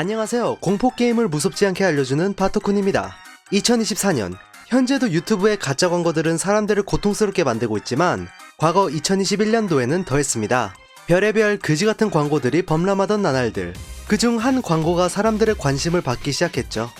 안녕하세요. 공포게임을 무섭지 않게 알려주는 바토쿤입니다. 2024년, 현재도 유튜브의 가짜 광고들은 사람들을 고통스럽게 만들고 있지만, 과거 2021년도에는 더했습니다. 별의별 그지 같은 광고들이 범람하던 나날들, 그중 한 광고가 사람들의 관심을 받기 시작했죠.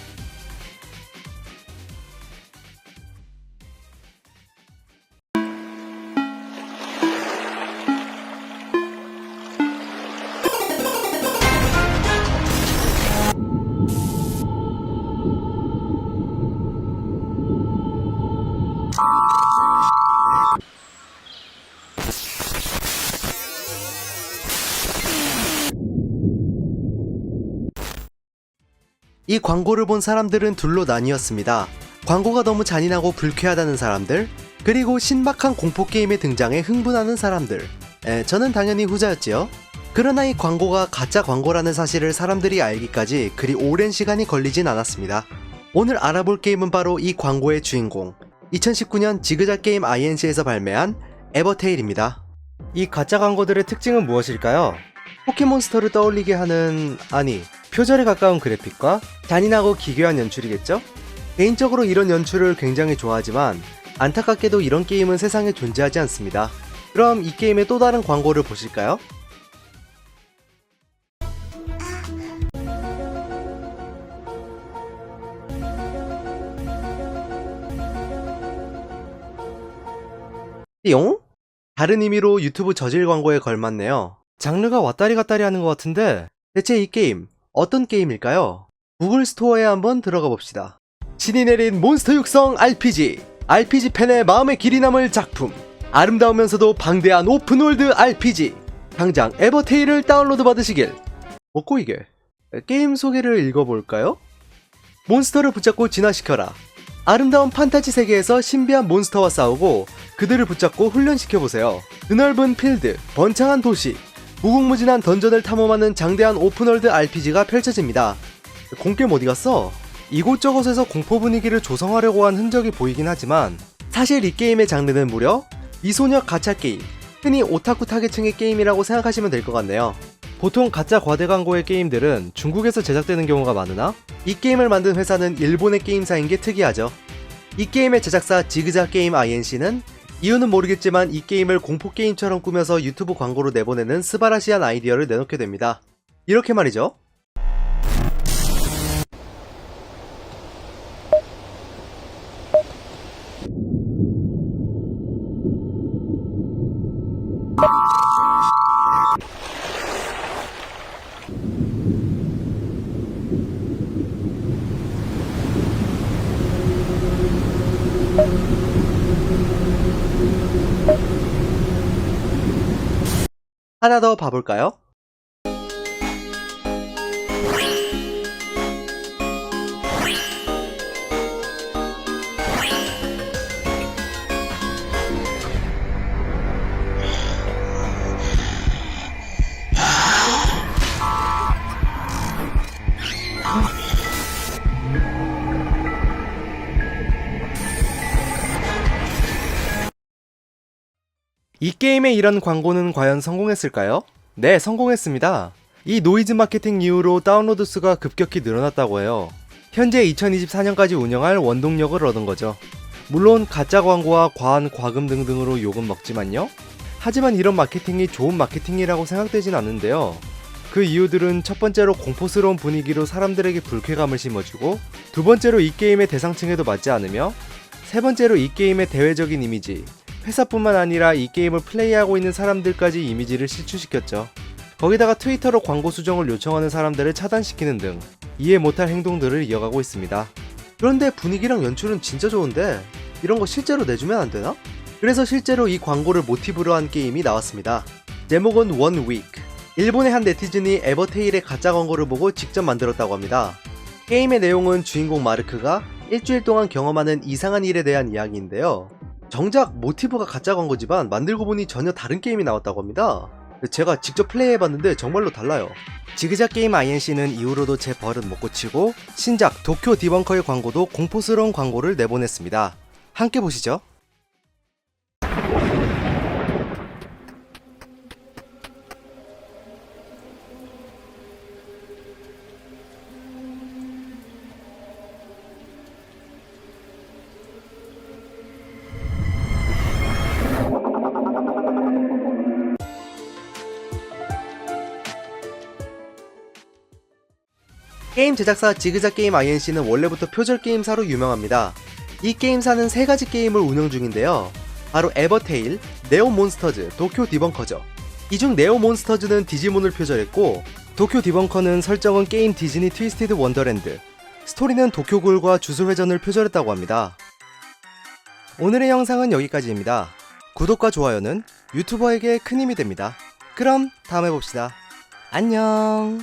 이 광고를 본 사람들은 둘로 나뉘었습니다. 광고가 너무 잔인하고 불쾌하다는 사람들, 그리고 신박한 공포 게임의 등장에 흥분하는 사람들. 에, 저는 당연히 후자였지요. 그러나 이 광고가 가짜 광고라는 사실을 사람들이 알기까지 그리 오랜 시간이 걸리진 않았습니다. 오늘 알아볼 게임은 바로 이 광고의 주인공. 2019년 지그작 게임 INC에서 발매한 에버테일입니다. 이 가짜 광고들의 특징은 무엇일까요? 포켓몬스터를 떠올리게 하는, 아니, 표절에 가까운 그래픽과 잔인하고 기괴한 연출이겠죠? 개인적으로 이런 연출을 굉장히 좋아하지만 안타깝게도 이런 게임은 세상에 존재하지 않습니다. 그럼 이 게임의 또 다른 광고를 보실까요? 띠용? 다른 의미로 유튜브 저질 광고에 걸맞네요. 장르가 왔다리 갔다리 하는 것 같은데 대체 이 게임 어떤 게임일까요? 구글 스토어에 한번 들어가 봅시다. 신이 내린 몬스터 육성 RPG. RPG 팬의 마음에 길이 남을 작품. 아름다우면서도 방대한 오픈월드 RPG. 당장 에버테일을 다운로드 받으시길. 뭐고 이게? 게임 소개를 읽어볼까요? 몬스터를 붙잡고 진화시켜라. 아름다운 판타지 세계에서 신비한 몬스터와 싸우고 그들을 붙잡고 훈련시켜보세요. 드넓은 필드, 번창한 도시, 무궁무진한 던전을 탐험하는 장대한 오픈월드 RPG가 펼쳐집니다. 공겜 어디 갔어? 이곳저곳에서 공포 분위기를 조성하려고 한 흔적이 보이긴 하지만 사실 이 게임의 장르는 무려 미소녀 가챠 게임, 흔히 오타쿠 타겟층의 게임이라고 생각하시면 될 것 같네요. 보통 가짜 과대 광고의 게임들은 중국에서 제작되는 경우가 많으나 이 게임을 만든 회사는 일본의 게임사인 게 특이하죠. 이 게임의 제작사 지그작 게임 INC는 이유는 모르겠지만 이 게임을 공포 게임처럼 꾸며서 유튜브 광고로 내보내는 스바라시한 아이디어를 내놓게 됩니다. 이렇게 말이죠. 하나 더 봐볼까요? 이 게임의 이런 광고는 과연 성공했을까요? 네, 성공했습니다. 이 노이즈 마케팅 이후로 다운로드 수가 급격히 늘어났다고 해요. 현재 2024년까지 운영할 원동력을 얻은 거죠. 물론 가짜 광고와 과한 과금 등등으로 욕은 먹지만요. 하지만 이런 마케팅이 좋은 마케팅이라고 생각되진 않는데요. 그 이유들은 첫 번째로 공포스러운 분위기로 사람들에게 불쾌감을 심어주고 두 번째로 이 게임의 대상층에도 맞지 않으며 세 번째로 이 게임의 대외적인 이미지, 회사뿐만 아니라 이 게임을 플레이하고 있는 사람들까지 이미지를 실추시켰죠. 거기다가 트위터로 광고 수정을 요청하는 사람들을 차단시키는 등 이해 못할 행동들을 이어가고 있습니다. 그런데 분위기랑 연출은 진짜 좋은데 이런 거 실제로 내주면 안 되나? 그래서 실제로 이 광고를 모티브로 한 게임이 나왔습니다. 제목은 원 위크. 일본의 한 네티즌이 에버테일의 가짜 광고를 보고 직접 만들었다고 합니다. 게임의 내용은 주인공 마르크가 일주일 동안 경험하는 이상한 일에 대한 이야기인데요. 정작 모티브가 가짜 광고지만 만들고 보니 전혀 다른 게임이 나왔다고 합니다. 제가 직접 플레이해봤는데 정말로 달라요. 지그작 게임 INC는 이후로도 제 버릇 못 고치고 신작 도쿄 디벙커의 광고도 공포스러운 광고를 내보냈습니다. 함께 보시죠. 게임 제작사 지그자 게임 INC는 원래부터 표절 게임사로 유명합니다. 이 게임사는 세 가지 게임을 운영 중인데요. 바로 에버테일, 네오 몬스터즈, 도쿄 디벙커죠. 이 중 네오 몬스터즈는 디지몬을 표절했고 도쿄 디벙커는 설정은 게임 디즈니 트위스티드 원더랜드, 스토리는 도쿄굴과 주술회전을 표절했다고 합니다. 오늘의 영상은 여기까지입니다. 구독과 좋아요는 유튜버에게 큰 힘이 됩니다. 그럼 다음에 봅시다. 안녕.